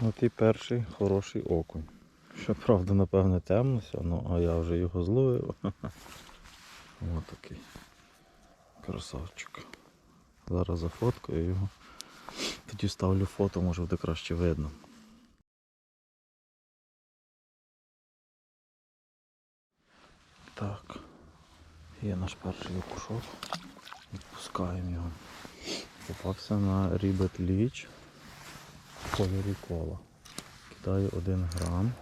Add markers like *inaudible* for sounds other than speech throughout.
От і перший хороший окунь. Щоправда, напевне, темно ну а я вже його зловив. *laughs* Ось такий красавчик. Зараз зафоткаю його. Тоді ставлю фото, може буде краще видно. Так, є наш перший окушок. Відпускаємо його. Попався на рібет ліч кольорі кола. Кидаю 1 грам.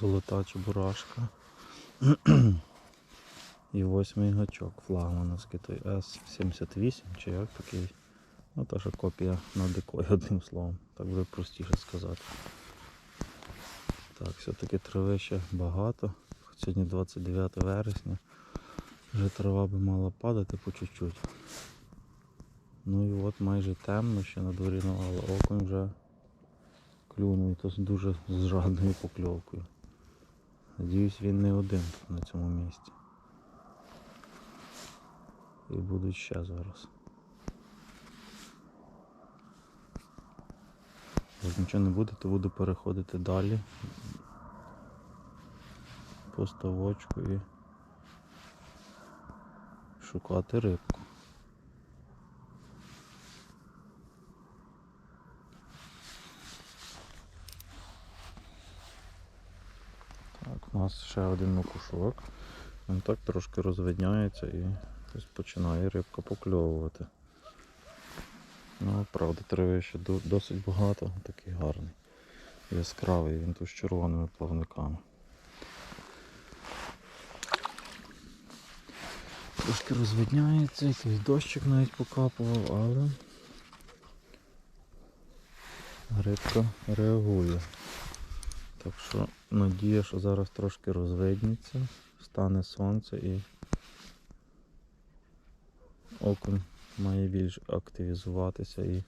Золота чебурашка. І восьмий гачок флагмановський, той С78 чи як такий. Ну та ж копія на дикої, одним словом. Так буде простіше сказати. Так, все-таки трави ще багато. Хоч Сьогодні 29 вересня. Вже трава би мала падати по чуть-чуть. Ну і от майже темно, ще на дворі, ну, але окунь вже клюнув і то з дуже з жадною покльовкою. Надіюсь, він не один на цьому місці. І будуть ще зараз. Як нічого не буде, то буду переходити далі по ставочку і шукати рибку. Так, у нас ще один макушок. Він так трошки розвидняється і починає рибка покльовувати. Ну, правда, трави ще досить багато, такий гарний. Яскравий, він тут з червоними плавниками. Трошки розвидняється, якийсь дощик навіть покапував, але рибка реагує. Так що надія, що зараз трошки розвидніться, стане сонце і окунь має більш активізуватися і,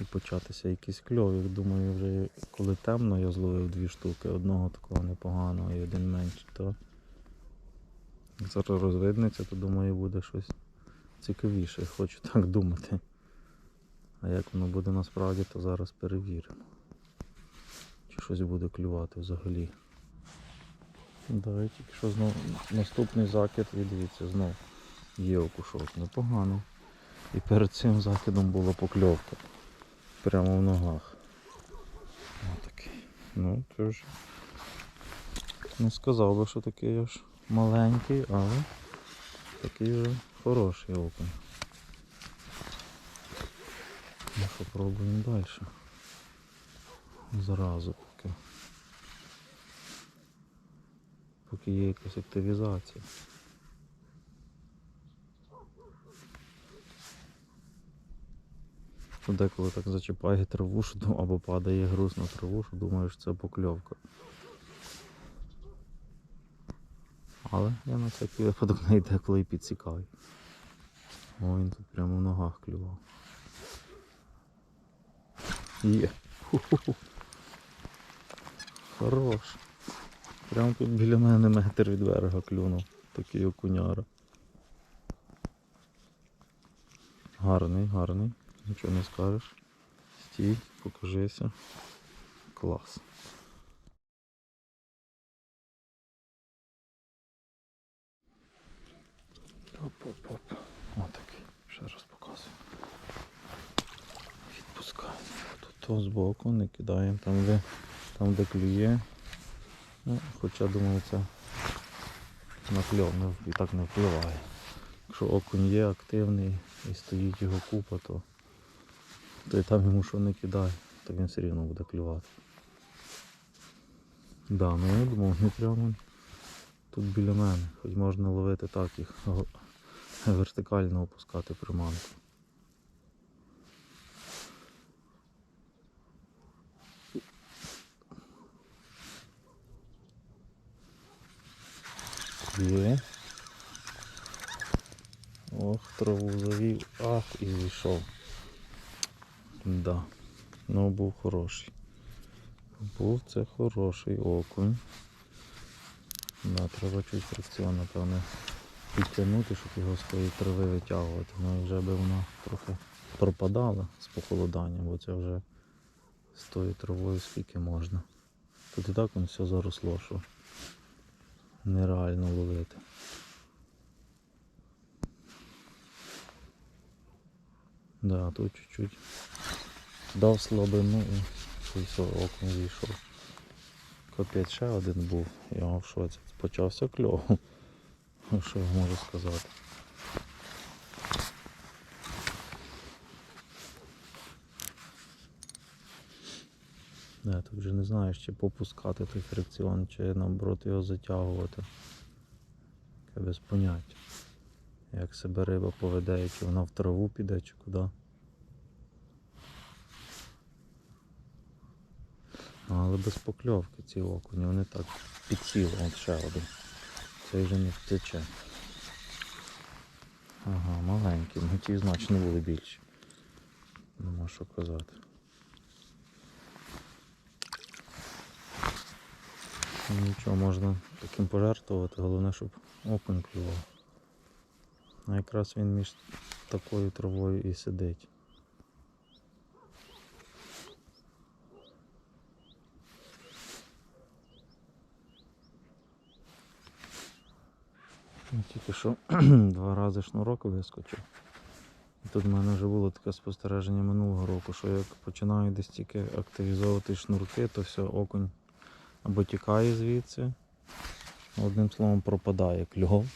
і початися якийсь кльовик. Думаю, вже коли темно, я зловив дві штуки, одного такого непоганого і один менший, то як зараз розвиднеться, то думаю буде щось цікавіше. Хочу так думати. А як воно буде насправді, то зараз перевіримо. Щось буде клювати взагалі. Давай тільки що знов наступний закид і дивіться, знов є окушок. Непогано. І перед цим закидом була покльовка. Прямо в ногах. Отакий. Ну, це ж не сказав би, що такий аж маленький, але такий вже хороший окунь. Ну, попробуємо далі. Зразу поки. Є якась активізація. Ну, Деколи так зачіпає траву, що або падає груз на траву, що думаєш, це покльовка. Але я на всякий випадок *laughs* навіть деколи і підсікаю. О, він тут прямо в ногах клював. Є. Хорош. Прямо тут біля мене метр від берега клюнув. Такий окуняра. Гарний, гарний. Нічого не скажеш. Стій, покажися. Клас. Оп-оп-оп. Отакий. Ще раз показую. Відпускаємо. Тут то збоку не кидаємо там, де, там, де клює. Ну, хоча думаю це на кльов не, і так не впливає. Якщо окунь є активний і стоїть його купа, то, то і там йому що не кидай, то він все рівно буде клювати. Да, ну я думав, не прямо тут біля мене. Хоч можна ловити так їх *laughs* вертикально опускати приманку. Є. Ох, траву завів. Ах, і зійшов. Да. Ну був хороший. Був це хороший окунь. Да, треба чуть фрикціон, напевне, підтягнути, щоб його з тої трави витягувати. Ну і вже би воно трохи пропадали з похолоданням, бо це вже з тою травою скільки можна. Тут і так воно все заросло, що нереально ловити. Да, тут чуть-чуть дав слабину і все, оком зійшов. Капець ще один був, я в шоці. Почався кльово. *laughs* Що я можу сказати? Да, тут вже не знаєш, чи попускати той фрикціон, чи наоборот його затягувати. Таке без поняття. Як себе риба поведе, чи вона в траву піде, чи куди. Але без покльовки ці окуні, вони так підсіли, от ще один. Цей вже не втече. Ага, маленькі, ну ті значно були більші. Нема що казати. Нічого, можна таким пожертвувати, головне, щоб окунь клював. А якраз він між такою травою і сидить. Тільки що *clears throat* два рази шнурок вискочив. І Тут в мене вже було таке спостереження минулого року, що як починаю десь тільки активізовувати шнурки, то все, окунь або тікає звідси, одним словом пропадає кльов.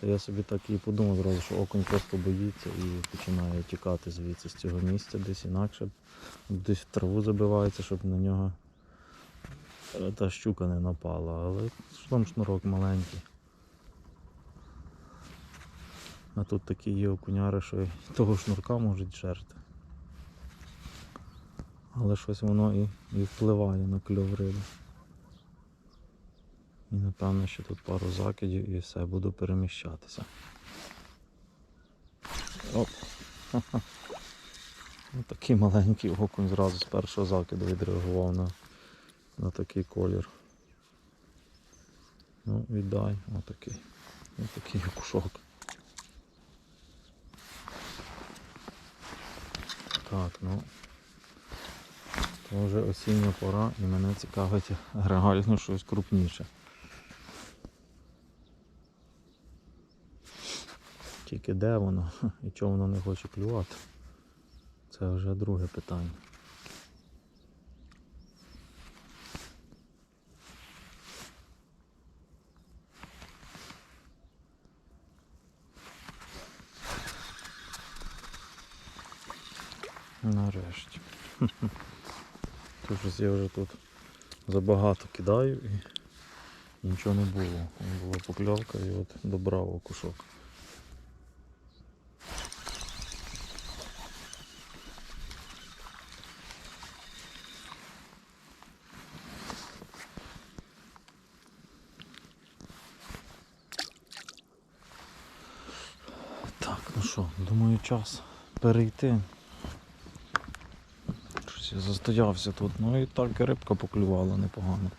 То я собі так і подумав зразу, що окунь просто боїться і починає тікати звідси з цього місця десь інакше. Десь в траву забивається, щоб на нього та щука не напала. Але там шнурок маленький. А тут такі є окуняри, що і того шнурка можуть жерти. Але щось воно і, і впливає на кльов риби. І напевно, що тут пару закидів і все, буду переміщатися. Оп. Ха-ха. *laughs* Ну, такий маленький окунь зразу з першого закиду відреагував на, на такий колір. Ну, віддай, отакий. Отакий окушок. Так, ну вже осіння пора і мене цікавить реально щось крупніше. Тільки де воно *laughs* і чого воно не хоче клювати. Це вже друге питання. Нарешті. *laughs* Щось я вже тут забагато кидаю і нічого не було. Була покльовка і от добрав окушок. Так, ну що, думаю, час перейти. Щось я застоявся тут. Ну і так і рибка поклювала непогано.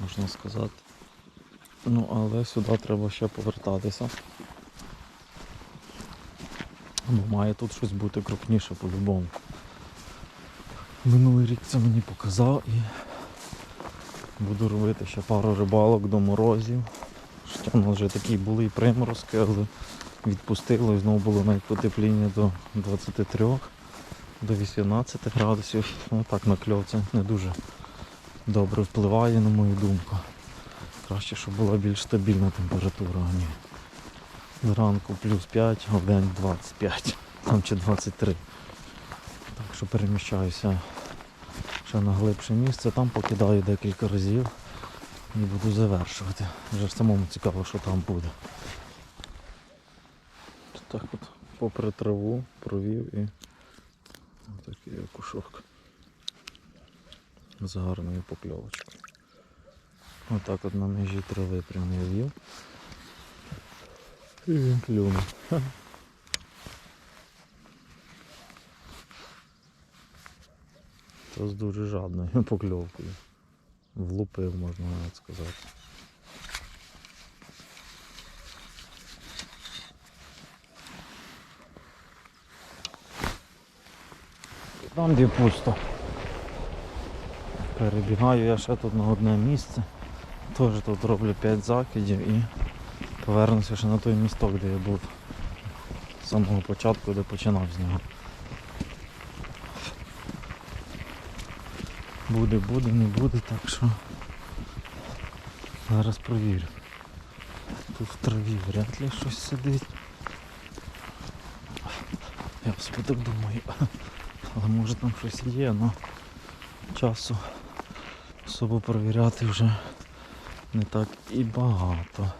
Можна сказати. Ну, але сюди треба ще повертатися. Бо має тут щось бути крупніше по-любому. Минулий рік це мені показав і буду робити ще пару рибалок до морозів. Хоча в нас вже такі були і приморозки, але відпустило і знову було навіть потепління до 23 до 18 градусів. Ну так на кльов це не дуже добре впливає на мою думку. Краще, щоб була більш стабільна температура, а не зранку плюс 5, а в день 25, там чи 23. Так що переміщаюся ще на глибше місце, там покидаю декілька разів і буду завершувати. Вже самому цікаво, що там буде. Так от попри траву провів і такий окушок з гарною покльовочкою. Отак от на межі трави прямо я в'їв. І він клюнув. То з дуже жадною *laughs* покльовкою. Влупив, можна навіть сказати. Там де пусто. Перебігаю я ще тут на одне місце. Теж тут роблю 5 закидів і повернуся ще на той місток, де я був з самого початку, де починав з нього. Буде, буде, не буде, так що зараз провірю. Тут в траві вряд ли щось сидить. Я собі так думаю. Але може там щось є, але часу особо перевіряти вже не так і багато.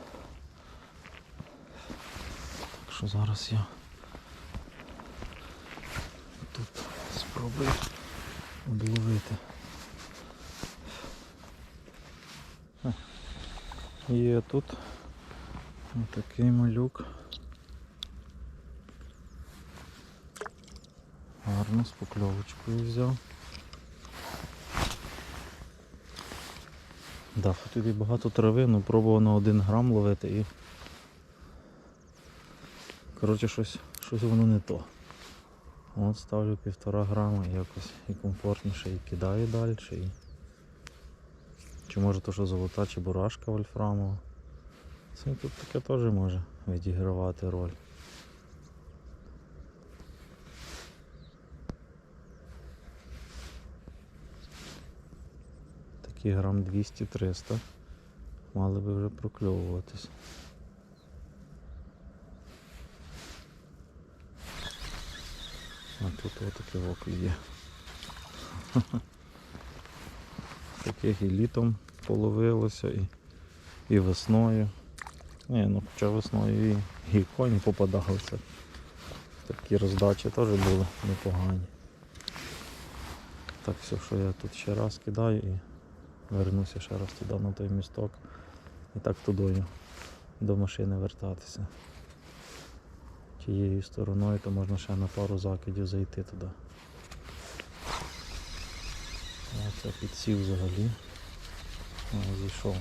Так що зараз я тут спробую обловити. Е, Є тут отакий малюк. Гарно з покльовочкою взяв. Да, і багато трави, ну пробував на один грам ловити і. Коротше, щось, щось воно не то. От ставлю півтора грама і якось і комфортніше, і кидаю далі. І... Чи може то, що золота, чи бурашка вольфрамова. Це тут таке теж може відігравати роль. Такі грам 200-300 мали би вже прокльовуватись. А тут отаке око є. *laughs* Таких і літом половилося, і, і весною. Ні, ну хоча весною і, і коні попадалися. Такі роздачі теж були непогані. Так, все, що я тут ще раз кидаю і вернуся ще раз туди на той місток. І так тудою до машини вертатися. Тією стороною, то можна ще на пару закидів зайти туди. А це підсів взагалі. О, зійшов.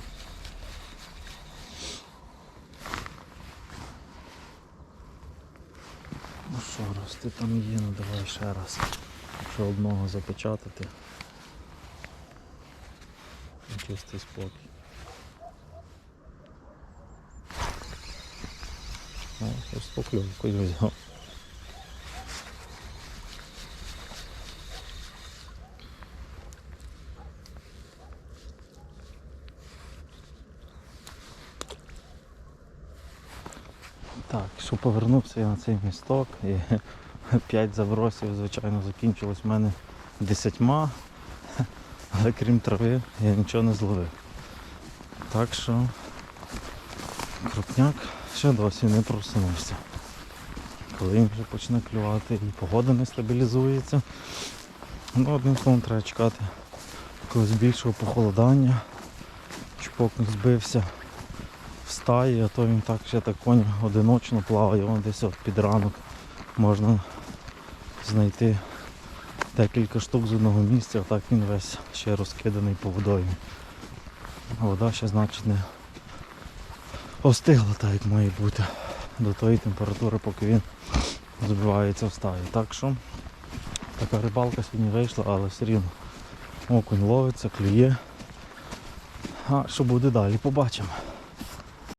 Ну що, раз ти там є, ну давай ще раз. Якщо одного запечатати. Чистий спокій. О, ось покльовкою взяв. Так, що повернувся я на цей місток і *laughs* 5 забросів, звичайно, закінчилось в мене десятьма, але крім трави я нічого не зловив. Так що крупняк ще досі не просунувся. Коли він вже почне клювати і погода не стабілізується, ну одним словом треба чекати якогось більшого похолодання. Чупок не збився в стаї, а то він так ще так конь одиночно плаває, вон десь от під ранок можна знайти декілька штук з одного місця, так він весь ще розкиданий по водоймі. А вода ще значить не остигла так як має бути до тої температури, поки він збивається в стаї. Так що така рибалка сьогодні вийшла, але все рівно окунь ловиться, клює. А що буде далі, побачимо.